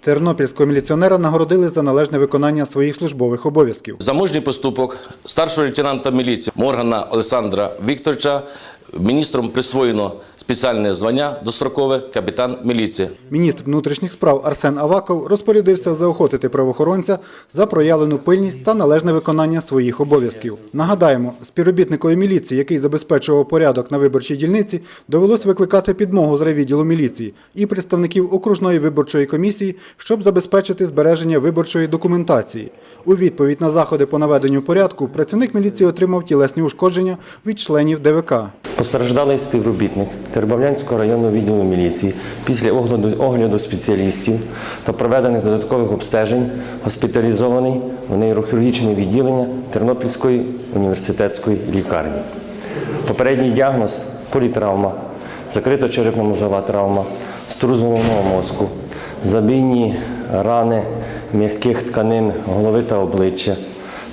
Тернопільського міліціонера нагородили за належне виконання своїх службових обов'язків. За мужній поступок старшого лейтенанта міліції Моргана Олександра Вікторовича міністром присвоєно спеціальне звання дострокове капітан міліції. Міністр внутрішніх справ Арсен Аваков розпорядився заохотити правоохоронця за проявлену пильність та належне виконання своїх обов'язків. Нагадаємо, співробітникові міліції, який забезпечував порядок на виборчій дільниці, довелось викликати підмогу з райвідділу міліції і представників окружної виборчої комісії, щоб забезпечити збереження виборчої документації. У відповідь на заходи по наведенню порядку працівник міліції отримав тілесні ушкодження від членів ДВК. Постраждалий співробітник Тербавлянського районного відділу міліції після огляду, огляду спеціалістів та проведених додаткових обстежень госпіталізований в нейрохірургічне відділення Тернопільської університетської лікарні. Попередній діагноз політравма, закрита черепно-мозгова травма, струс головного мозку, забійні рани м'яких тканин голови та обличчя,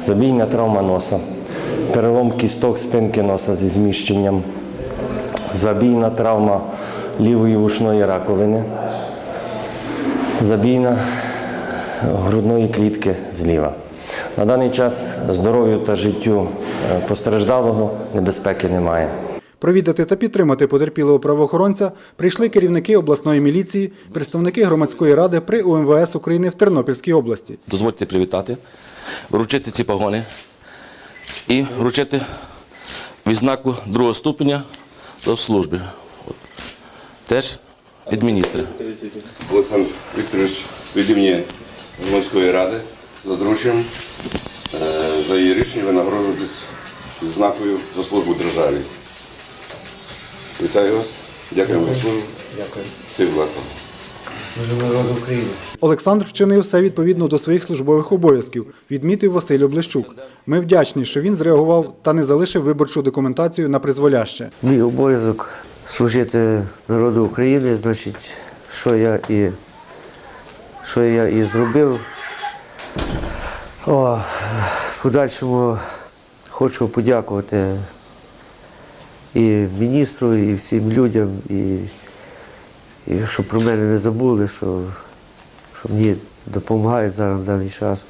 забійна травма носа, перелом кісток спинки носа зі зміщенням, забійна травма лівої вушної раковини, забійна грудної клітки зліва. На даний час здоров'ю та життю е, постраждалого небезпеки немає. Провідати та підтримати потерпілого правоохоронця прийшли керівники обласної міліції, представники громадської ради при УМВС України в Тернопільській області. Дозвольте привітати, вручити ці погони і вручити відзнаку другого ступеня до служби. От. Теж від міністра. Олександр Вікторович від імені громадської ради за дорученням е, за її рішення ви нагороджуєтесь знакою за службу державі. Вітаю вас. Дякуємо за службу. Дякую. Всіх благ. Олександр вчинив все відповідно до своїх службових обов'язків, відмітив Василь Облещук. Ми вдячні, що він зреагував та не залишив виборчу документацію на призволяще. Мій обов'язок служити народу України, значить, що я і, що я і зробив. О, в подальшому хочу подякувати і міністру, і всім людям, і, і щоб про мене не забули, що, що мені допомагають зараз в даний час.